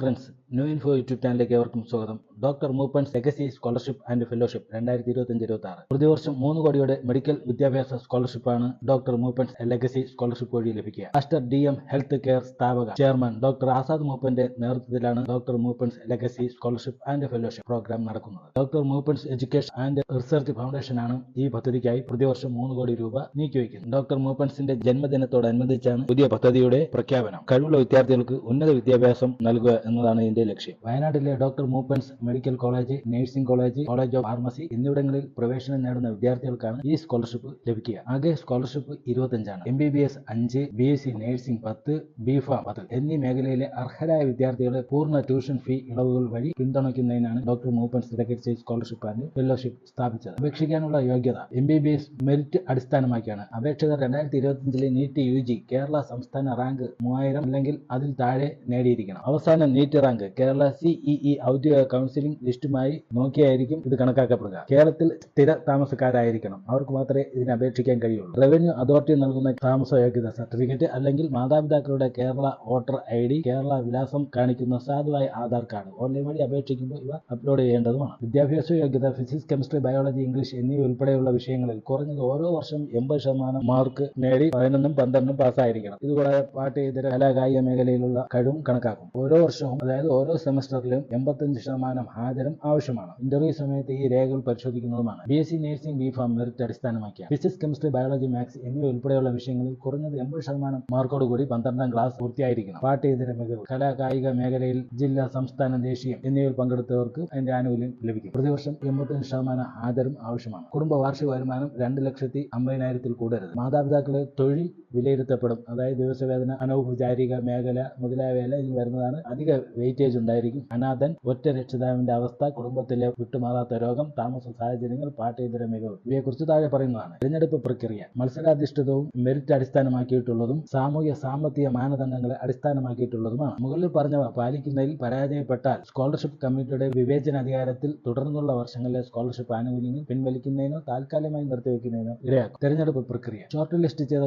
Friends new info YouTube ചാനലിലേക്ക് ഏവർക്കും സ്വാഗതം. Doctor Moopen's legacy scholarship and fellowship രണ്ടായിരത്തി ഇരുപത്തഞ്ച് ഇരുപത്തി ആറ് പ്രതിവർഷം മൂന്ന് കോടിയുടെ മെഡിക്കൽ വിദ്യാഭ്യാസ സ്കോളർഷിപ്പാണ് ഡോക്ടർ മൂപ്പൻസ് ലെഗസി സ്കോളർഷിപ്പ് വഴി ലഭിക്കുക. Aster D M health care സ്ഥാപക ചെയർമാൻ ഡോക്ടർ ആസാദ് മൂപ്പന്റെ നേതൃത്വത്തിലാണ് doctor Moopen's legacy scholarship and fellowship programme നടക്കുന്നത്. Doctor Moopen's education and research ഫൗണ്ടേഷനാണ് ഈ പദ്ധതിക്കായി പ്രതിവർഷം മൂന്ന് കോടി രൂപ നീക്കിവെക്കുന്നത്. ഡോക്ടർ മൂപ്പൻസിന്റെ ജന്മദിനത്തോടനുബന്ധിച്ചാണ് പുതിയ പദ്ധതിയുടെ പ്രഖ്യാപനം. കഴിവുള്ള വിദ്യാർത്ഥികൾക്ക് ഉന്നത വിദ്യാഭ്യാസം നൽകുക എന്നതാണ് ഇതിന്റെ ലക്ഷ്യം. വയനാട്ടിലെ doctor Moopen's medical college nursing college college of pharmacy എന്നിവിടങ്ങളിൽ പ്രവേശനം നേടുന്ന വിദ്യാർത്ഥികൾക്കാണ് ഈ സ്കോളർഷിപ്പ് ലഭിക്കുക. ആകെ സ്കോളർഷിപ്പ് ഇരുപത്തഞ്ചാണ് എം ബി ബി എസ് അഞ്ച് ബി എസ് സി നഴ്സിംഗ് പത്ത് ബി ഫാം പത്ത് എന്നീ മേഖലയിലെ അർഹരായ വിദ്യാർത്ഥികളെ പൂർണ ട്യൂഷൻ ഫീ ഇളവുകൾ വഴി പിന്തുണയ്ക്കുന്നതിനാണ് doctor Moopen's secretary scholarship and fellowship സ്ഥാപിച്ചത്. അപേക്ഷിക്കാനുള്ള യോഗ്യത M B B S merit അടിസ്ഥാനമാക്കിയാണ്. അപേക്ഷകർ രണ്ടായിരത്തി ഇരുപത്തിയഞ്ചിലെ നീറ്റ് യു ജി കേരള സംസ്ഥാന റാങ്ക് മൂവായിരം അല്ലെങ്കിൽ അതിൽ താഴെ നേടിയിരിക്കണം. അവസാന നീറ്റ് റാങ്ക് കേരള സിഇഇ ഔദ്യോഗിക കൗൺസിലിംഗ് ലിസ്റ്റുമായി നോക്കിയായിരിക്കും ഇത് കണക്കാക്കപ്പെടുക. കേരളത്തിൽ സ്ഥിര താമസക്കാരായിരിക്കണം. അവർക്ക് മാത്രമേ ഇതിന് അപേക്ഷിക്കാൻ കഴിയുള്ളൂ. റവന്യൂ അതോറിറ്റി നൽകുന്ന താമസ യോഗ്യത സർട്ടിഫിക്കറ്റ് അല്ലെങ്കിൽ മാതാപിതാക്കളുടെ Kerala voter I D Kerala വിലാസം കാണിക്കുന്ന സാധുവായ ആധാർ കാർഡ് ഓൺലൈൻ വഴി അപേക്ഷിക്കുമ്പോൾ ഇവ അപ്ലോഡ് ചെയ്യേണ്ടതുമാണ്. വിദ്യാഭ്യാസ യോഗ്യത ഫിസിക്സ് കെമിസ്ട്രി ബയോളജി ഇംഗ്ലീഷ് എന്നിവ ഉൾപ്പെടെയുള്ള വിഷയങ്ങളിൽ കുറഞ്ഞത് ഓരോ വർഷം എൺപത് ശതമാനം മാർക്ക് നേടി പതിനൊന്നും പന്ത്രണ്ടും പാസ്സായിരിക്കണം ഇതുകൂടാതെ പാട്ട് ഇതര കലാകായിക മേഖലയിലുള്ള കഴിവും കണക്കാക്കും. ഓരോ വർഷവും അതായത് ഓരോ സെമസ്റ്ററിലും എൺപത്തഞ്ച് ശതമാനം ഹാജരും ആവശ്യമാണ്. ഇന്റർവ്യൂ സമയത്ത് ഈ രേഖകൾ പരിശോധിക്കുന്നതുമാണ്. B S C nursing B pharm merit അടിസ്ഥാനമാക്കിയ. Physics chemistry biology maths എന്നിവ ഉൾപ്പെടെയുള്ള വിഷയങ്ങളിൽ കുറഞ്ഞത് എൺപത് ശതമാനം മാർക്കോട് കൂടി പന്ത്രണ്ടാം ക്ലാസ് പൂർത്തിയായിരിക്കണം. പാഠ്യേതര മികവ് കലാ കായിക മേഖലയിൽ ജില്ലാ സംസ്ഥാന ദേശീയം എന്നിവയിൽ പങ്കെടുത്തവർക്ക് അതിന്റെ ആനുകൂല്യം ലഭിക്കും. പ്രതിവർഷം എൺപത്തഞ്ച് ശതമാനം ഹാജരും ആവശ്യമാണ്. കുടുംബ വാർഷിക വരുമാനം രണ്ട് ലക്ഷത്തി അമ്പതിനായിരത്തിൽ കൂടരുത്. മാതാപിതാക്കളെ തൊഴിൽ വിലയിരുത്തപ്പെടും. അതായത് ദിവസവേതന അനൗപചാരിക മേഖല മുതലായവയെല്ലാം ഇതിൽ വരുന്നതാണ്. അധിക വെയിറ്റേജ് ഉണ്ടായിരിക്കും. അനാഥൻ ഒറ്റ രക്ഷിതാവിന്റെ അവസ്ഥ കുടുംബത്തിലെ വിട്ടുമാറാത്ത രോഗം താമസ സാഹചര്യങ്ങൾ പാഠ്യേതര മികവ് ഇവയെക്കുറിച്ച് താഴെ പറയുന്നതാണ്. തിരഞ്ഞെടുപ്പ് പ്രക്രിയ മത്സരാധിഷ്ഠിതവും മെറിറ്റ് അടിസ്ഥാനമാക്കിയിട്ടുള്ളതും സാമൂഹ്യ സാമ്പത്തിക മാനദണ്ഡങ്ങളെ അടിസ്ഥാനമാക്കിയിട്ടുള്ളതുമാണ്. മുകളിൽ പറഞ്ഞവ പാലിക്കുന്നതിൽ പരാജയപ്പെട്ടാൽ സ്കോളർഷിപ്പ് കമ്മിറ്റിയുടെ വിവേചന അധികാരത്തിൽ തുടർന്നുള്ള വർഷങ്ങളിലെ സ്കോളർഷിപ്പ് ആനുകൂല്യങ്ങൾ പിൻവലിക്കുന്നതിനോ താൽക്കാലികമായി നിർത്തിവെക്കുന്നതിനോ ഇടയാക്കും. തെരഞ്ഞെടുപ്പ് പ്രക്രിയ ഷോർട്ട് ലിസ്റ്റ് ചെയ്ത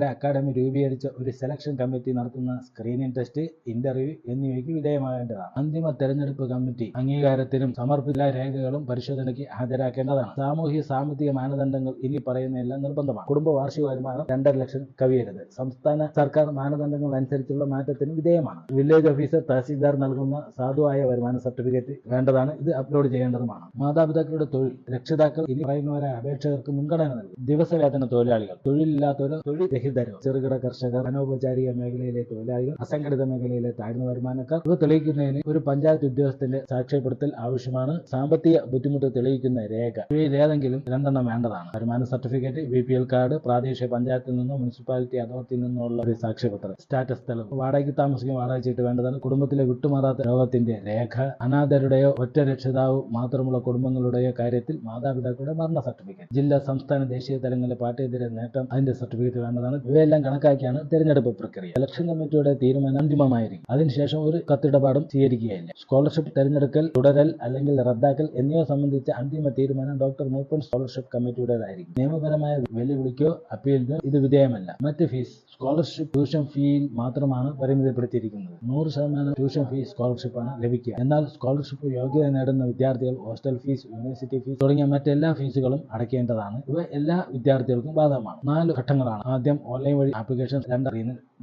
ഉദ്യോഗാർത്ഥികളെ അക്കാദമി രൂപീകരിച്ച ഒരു സെലക്ഷൻ കമ്മിറ്റി നടത്തുന്ന സ്ക്രീനിംഗ് ടെസ്റ്റ് ഇന്റർവ്യൂ എന്നിവയ്ക്ക് വിധേയമാകേണ്ടതാണ്. അന്തിമ തെരഞ്ഞെടുപ്പ് കമ്മിറ്റി അംഗീകാരത്തിനും സമർപ്പിച്ച രേഖകളും പരിശോധനയ്ക്ക് ഹാജരാക്കേണ്ടതാണ്. സാമൂഹ്യ സാമ്പത്തിക മാനദണ്ഡങ്ങൾ ഇനി പറയുന്നതെല്ലാം നിർബന്ധമാണ്. കുടുംബ വാർഷിക വരുമാനം രണ്ടര ലക്ഷം കവിയരുത്. സംസ്ഥാന സർക്കാർ മാനദണ്ഡങ്ങൾ അനുസരിച്ചുള്ള മാറ്റത്തിന് വിധേയമാണ്. വില്ലേജ് ഓഫീസർ തഹസീൽദാർ നൽകുന്ന സാധുവായ വരുമാന സർട്ടിഫിക്കറ്റ് വേണ്ടതാണ്. ഇത് അപ്ലോഡ് ചെയ്യേണ്ടതുമാണ്. മാതാപിതാക്കളുടെ തൊഴിൽ രക്ഷിതാക്കൾ ഇനി പറയുന്നവരായ അപേക്ഷകർക്ക് മുൻഗണന നൽകും. ദിവസവേതന തൊഴിലാളികൾ തൊഴിലില്ലാത്തവരോ തൊഴിൽ രഹിതരോ ചെറുകിട കർഷകർ അനൗപചാരിക മേഖലയിലെ തൊഴിലാളികൾ അസംഘടിത മേഖലയിലെ താഴ്ന്ന വരുമാനക്കാർ ഇവ തെളിയിക്കുന്നതിന് ഒരു പഞ്ചായത്ത് ഉദ്യോഗസ്ഥന്റെ സാക്ഷ്യപ്പെടുത്തൽ ആവശ്യമാണ്. സാമ്പത്തിക ബുദ്ധിമുട്ട് തെളിയിക്കുന്ന രേഖ. ഇവയിൽ ഏതെങ്കിലും രണ്ടെണ്ണം വേണ്ടതാണ്. വരുമാന certificate B P L card പ്രാദേശിക പഞ്ചായത്തിൽ നിന്നോ മുനിസിപ്പാലിറ്റി അതോറിറ്റിയിൽ നിന്നോ ഉള്ള ഒരു സാക്ഷ്യപത്രം. സ്റ്റാറ്റസ് തെളിവ് വാടകയ്ക്ക് താമസിക്കും വാടക വേണ്ടതാണ്. കുടുംബത്തിലെ വിട്ടുമാറാത്ത രോഗത്തിന്റെ രേഖ. അനാഥരുടെയോ ഒറ്റ രക്ഷിതാവ് മാത്രമുള്ള കുടുംബങ്ങളുടെയോ കാര്യത്തിൽ മാതാപിതാക്കളുടെ മരണ സർട്ടിഫിക്കറ്റ്. ജില്ലാ സംസ്ഥാന ദേശീയ തലങ്ങളിലെ പാഠ്യേതര നേട്ടം. അതിന്റെ സർട്ടിഫിക്കറ്റ് വേണ്ടതാണ്. ഇവയെല്ലാം കണക്കാക്കിയാണ് തെരഞ്ഞെടുപ്പ് പ്രക്രിയ. ഇലക്ഷൻ കമ്മിറ്റിയുടെ തീരുമാനം അന്തിമമായിരിക്കും. അതിനുശേഷം ഒരു കത്തിടപാടും സ്വീകരിക്കുകയില്ല. സ്കോളർഷിപ്പ് തെരഞ്ഞെടുക്കൽ തുടരൽ അല്ലെങ്കിൽ റദ്ദാക്കൽ എന്നിവ സംബന്ധിച്ച അന്തിമ തീരുമാനം ഡോക്ടർ മൂപ്പൻ സ്കോളർഷിപ്പ് കമ്മിറ്റിയുടേതായിരിക്കും നിയമപരമായ വെല്ലുവിളിക്കോ അപ്പീലിനോ ഇത് വിധേയമല്ല. മറ്റ് ഫീസ് സ്കോളർഷിപ്പ് ട്യൂഷൻ ഫീയിൽ മാത്രമാണ് പരിമിതപ്പെടുത്തിയിരിക്കുന്നത്. നൂറ് ശതമാനം ട്യൂഷൻ ഫീസ് സ്കോളർഷിപ്പാണ് ലഭിക്കുക. എന്നാൽ സ്കോളർഷിപ്പ് യോഗ്യത നേടുന്ന വിദ്യാർത്ഥികൾ ഹോസ്റ്റൽ ഫീസ് യൂണിവേഴ്സിറ്റി ഫീസ് തുടങ്ങിയ മറ്റെല്ലാ ഫീസുകളും അടയ്ക്കേണ്ടതാണ്. ഇവ എല്ലാ വിദ്യാർത്ഥികൾക്കും ബാധകമാണ്. നാല് ഘട്ടങ്ങളാണ് ആദ്യം ഓൺലൈൻ വഴി ആപ്ലിക്കേഷൻ രണ്ട്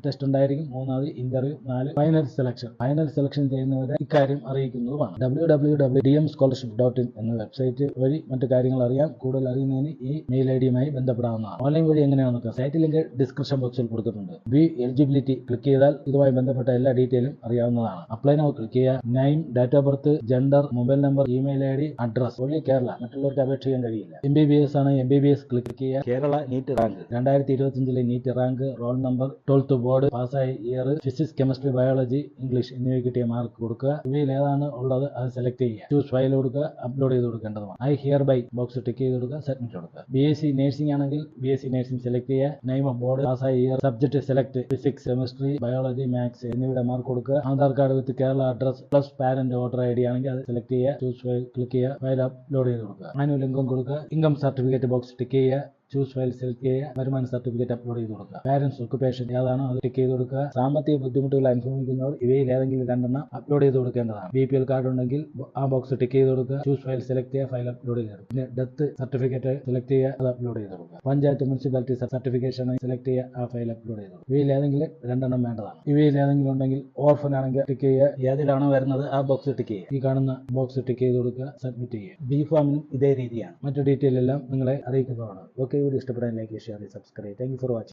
ടെസ്റ്റ് ഉണ്ടായിരിക്കും. മൂന്നാമത് ഇന്റർവ്യൂ നാല് ഫൈനൽ സെലക്ഷൻ ഫൈനൽ സെലക്ഷൻ ചെയ്യുന്നവരെ ഇക്കാര്യം അറിയിക്കുന്നതുമാണ്. W W W D M scholarship dot in എന്ന വെബ്സൈറ്റ് വഴി മറ്റു കാര്യങ്ങൾ അറിയാം കൂടുതൽ അറിയുന്നതിന് ഈ മെയിൽ ഐ ഡിയുമായി ബന്ധപ്പെടാവുന്നതാണ്. ഓൺലൈൻ വഴി എങ്ങനെയാണ് നോക്കുക സൈറ്റ് ലിങ്ക് ഡിസ്ക്രിപ്ഷൻ ബോക്സിൽ കൊടുത്തിട്ടുണ്ട്. ബി എലിജിബിലിറ്റി ക്ലിക്ക് ചെയ്താൽ ഇതുമായി ബന്ധപ്പെട്ട എല്ലാ ഡീറ്റെയിലും അറിയാവുന്നതാണ്. അപ്ലൈ നോ ക്ലിക്ക് ചെയ്യുക. Name date of birth gender mobile number email I D address only Kerala. മറ്റുള്ളവർക്ക് അപേക്ഷിക്കാൻ കഴിയില്ല. എം ബി ബി എസ് ആണ്. M B B S click ചെയ്യുക. കേരള നീറ്റ് റാങ്ക് രണ്ടായിരത്തി ഇരുപത്തിയഞ്ചിലെ NEET rank roll number twelfth board പാസ്സായ year physics chemistry biology English എന്നിവ കിട്ടിയ മാർക്ക് കൊടുക്കുക. ഇവയിൽ ഏതാണ് ഉള്ളത് അത് സെലക്ട് ചെയ്യുക. ചൂസ് ഫയൽ കൊടുക്കുക അപ്ലോഡ് ചെയ്ത് കൊടുക്കേണ്ടതുമാണ്. I hereby box tick ചെയ്ത് കൊടുക്കുക സബ്മിറ്റ് കൊടുക്കുക. ബി എസ് സി നഴ്സിംഗ് ആണെങ്കിൽ B S C nursing select ചെയ്യുക. നെയിം ഓഫ് ബോർഡ് പാസ്സായ year subject select physics chemistry biology maths എന്നിവയുടെ മാർക്ക് കൊടുക്കുക. Aadhaar card with Kerala address plus parent voter I D ആണെങ്കിൽ അത് select ചെയ്യുക. Choose file click ചെയ്യുക. File upload ചെയ്ത് കൊടുക്കുക. ആനുവൽ ഇൻകം കൊടുക്കുക. ഇൻകം സർട്ടിഫിക്കറ്റ് ബോക്സ് ടിക്ക് ചെയ്യുക. ചൂസ് ഫയൽ സെലക്ട് ചെയ്യുക വരുമാന സർട്ടിഫിക്കറ്റ് അപ്ലോഡ് ചെയ്ത് കൊടുക്കുക. പാരന്റ്സ് ഒക്കുപേഷൻ ഏതാണോ? അത് ടിക്ക് ചെയ്ത് കൊടുക്കുക. സാമ്പത്തിക ബുദ്ധിമുട്ടുകൾ അനുഭവിക്കുന്നവർ ഇവയിൽ ഏതെങ്കിലും രണ്ടെണ്ണം അപ്ലോഡ് ചെയ്ത് കൊടുക്കേണ്ടതാണ്. ബി പി എൽ കാർഡ് ഉണ്ടെങ്കിൽ ആ ബോക്സ് ടിക്ക് ചെയ്ത് കൊടുക്കുക. ചൂസ് ഫയൽ സെലക്ട് ചെയ്യുക ഫയൽ അപ്ലോഡ് ചെയ്ത് കൊടുക്കുക. പിന്നെ ഡെത്ത് സർട്ടിഫിക്കറ്റ് സെലക്ട് ചെയ്യുക അത് അപ്ലോഡ് ചെയ്ത് കൊടുക്കുക. പഞ്ചായത്ത് മുനിസിപ്പാലിറ്റി സർട്ടിഫിക്കേഷൻ സെലക്ട് ചെയ്യുക ആ ഫയൽ അപ്ലോഡ് ചെയ്ത് കൊടുക്കുക. ഇവയിൽ ഏതെങ്കിലും രണ്ടെണ്ണം വേണ്ടതാണ്. ഇവയിൽ ഏതെങ്കിലും ഉണ്ടെങ്കിൽ ഓർഫൻ ആണെങ്കിൽ ടിക്ക് ചെയ്യുക. ഏതിലാണോ വരുന്നത്? ആ ബോക്സ് ടിക്ക് ചെയ്യുക. ഈ കാണുന്ന ബോക്സ് ടിക്ക് ചെയ്ത് കൊടുക്കുക സബ്മിറ്റ് ചെയ്യുക. ബി ഫാമിനും ഇതേ രീതിയാണ്. മറ്റു ഡീറ്റെയിൽ എല്ലാം നിങ്ങളെ അറിയിക്കുന്നതാണ്. ഓക്കെ വീഡിയോ ഇഷ്ടപ്പെടാൻ like share subscribe thank for watching